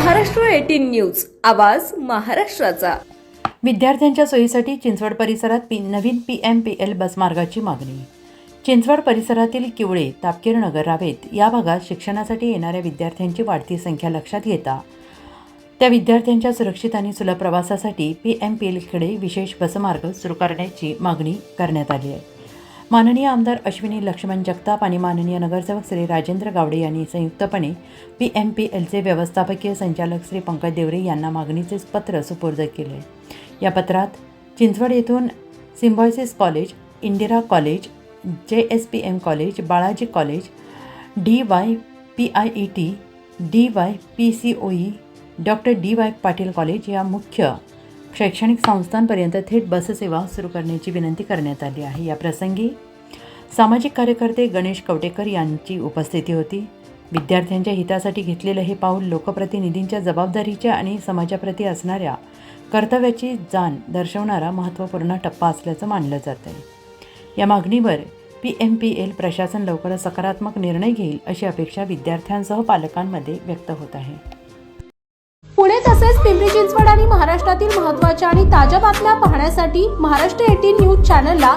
Maharashtra eighteen news. आवाज महाराष्ट्राचा. विद्यार्थ्यांच्या सोयीसाठी चिंचवड परिसरात पी नवीन पी एम पी एल बसमार्गाची मागणी. चिंचवड परिसरातील किवळे तापकीर नगर रावेत या भागात शिक्षणासाठी येणाऱ्या विद्यार्थ्यांची वाढती संख्या लक्षात घेता. त्या विद्यार्थ्यांच्या सुरक्षित आणि सुलभ प्रवासासाठी पी एम पी एलकडे विशेष बसमार्ग सुरू करण्याची मागणी करण्यात आली आहे. माननीय आमदार अश्विनी लक्ष्मण जगताप आणि माननीय नगरसेवक श्री राजेंद्र गावडे यांनी संयुक्तपणे पी एम पी एलचे व्यवस्थापकीय संचालक श्री पंकज देवरे यांना मागणीचे पत्र सुपूर्द केले. या पत्रात चिंचवड येथून Symbiosis college Indira college J S P M college Balaji college D Y P I E T D Y P C O E doctor D Y Patil college या मुख्य शैक्षणिक संस्थांपर्यंत थेट बससेवा सुरू करण्याची विनंती करण्यात आली आहे. या प्रसंगी सामाजिक कार्यकर्ते गणेश कवटेकर यांची उपस्थिती होती. विद्यार्थ्यांच्या हितासाठी घेतलेलं हे पाऊल लोकप्रतिनिधींच्या जबाबदारीच्या आणि समाजाप्रती असणाऱ्या कर्तव्याची जाण दर्शवणारा महत्त्वपूर्ण टप्पा असल्याचं मानलं जातं आहे या मागणीवर पी एम पी एल प्रशासन लवकरच सकारात्मक निर्णय घेईल अशी अपेक्षा विद्यार्थ्यांसह पालकांमध्ये व्यक्त होत आहे. पुणे तसेच पिंपरी चिंचवड आणि महाराष्ट्रातील महत्त्वाच्या आणि ताज्या बातम्या पाहण्यासाठी महाराष्ट्र एटीन न्यूज चॅनलला